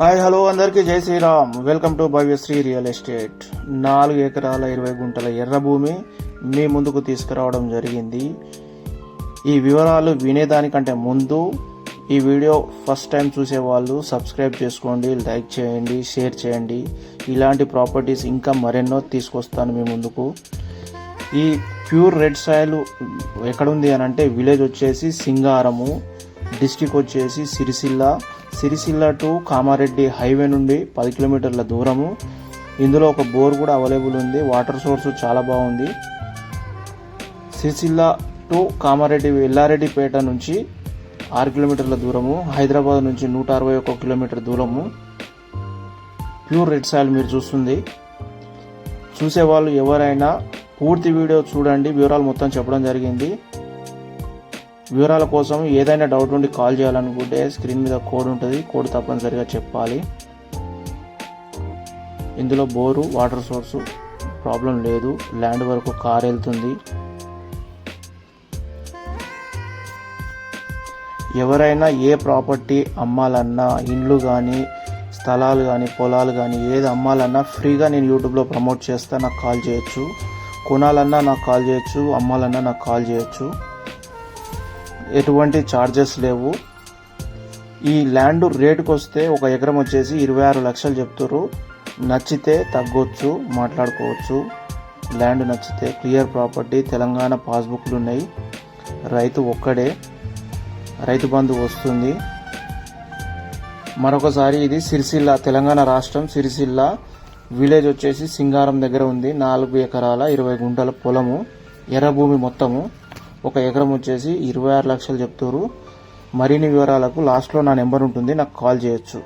Hi hello అందరికీ Jai Shriram. Welcome to Bhavyasri real estate. నాలుగు ఎకరాల ఇరవై గుంటల ఎర్ర భూమి మీ ముందుకు తీసుకురావడం జరిగింది. ఈ వివరాలు వినేదానికంటే ముందు ఈ వీడియో ఫస్ట్ టైం చూసే వాళ్ళు సబ్స్క్రైబ్ చేసుకోండి లైక్ చేయండి షేర్ చేయండి. ఇలాంటి ప్రాపర్టీస్ ఇంకా మరెన్నో తీసుకొస్తాను మీ ముందుకు. ఈ ప్యూర్ రెడ్ సాయిల్ ఎక్కడుంది అని అంటే విలేజ్ వచ్చేసి సింగారము. డిస్టిక్ వచ్చేసి సిరిసిల్ల. సిరిసిల్ల టు కామారెడ్డి హైవే నుండి పది కిలోమీటర్ల దూరము. ఇందులో ఒక బోర్ కూడా అవైలబుల్ ఉంది. వాటర్ సోర్స్ చాలా బాగుంది. సిరిసిల్ల టు కామారెడ్డి ఎల్లారెడ్డిపేట నుంచి ఆరు కిలోమీటర్ల దూరము. హైదరాబాద్ నుంచి నూట అరవై ఒక్క కిలోమీటర్ దూరము. ప్యూర్ రెడ్ సాయిల్ మీరు చూస్తుంది. చూసేవాళ్ళు ఎవరైనా పూర్తి వీడియో చూడండి. వివరాలు మొత్తం చెప్పడం జరిగింది. వివరాల కోసం ఏదైనా డౌట్ ఉండి కాల్ చేయాలనుకుంటే స్క్రీన్ మీద కోడ్ ఉంటుంది. కోడ్ తప్పనిసరిగా చెప్పాలి. ఇందులో బోరు వాటర్ సోర్సు ప్రాబ్లం లేదు. ల్యాండ్ వరకు కార్ వెళ్తుంది. ఎవరైనా ఏ ప్రాపర్టీ అమ్మాలన్నా ఇండ్లు కానీ స్థలాలు కానీ పొలాలు కానీ ఏది అమ్మాలన్నా ఫ్రీగా నేను యూట్యూబ్లో ప్రమోట్ చేస్తా నాకు కాల్ చేయొచ్చు. కొనాలన్నా నాకు కాల్ చేయొచ్చు అమ్మాలన్నా నాకు కాల్ చేయొచ్చు. ఎటువంటి ఛార్జెస్ లేవు. ఈ ల్యాండ్ రేటుకు వస్తే ఒక ఎకరం వచ్చేసి ఇరవై ఆరు లక్షలు చెప్తారు నచ్చితే తగ్గొచ్చు మాట్లాడుకోవచ్చు. ల్యాండ్ నచ్చితే క్లియర్ ప్రాపర్టీ తెలంగాణ పాస్బుక్లు ఉన్నాయి రైతు ఒక్కడే రైతు బంధు వస్తుంది. మరొకసారి ఇది సిరిసిల్ల తెలంగాణ రాష్ట్రం సిరిసిల్ల విలేజ్ వచ్చేసి సింగారం దగ్గర ఉంది. నాలుగు ఎకరాల ఇరవై గుంటల పొలము ఎర్రభూమి మొత్తము. ఒక ఎకరం వచ్చేసి ఇరవై ఆరు లక్షలు చెప్తారు మరిన్ని వివరాలకు లాస్ట్లో నా నెంబర్ ఉంటుంది నాకు కాల్ చేయొచ్చు.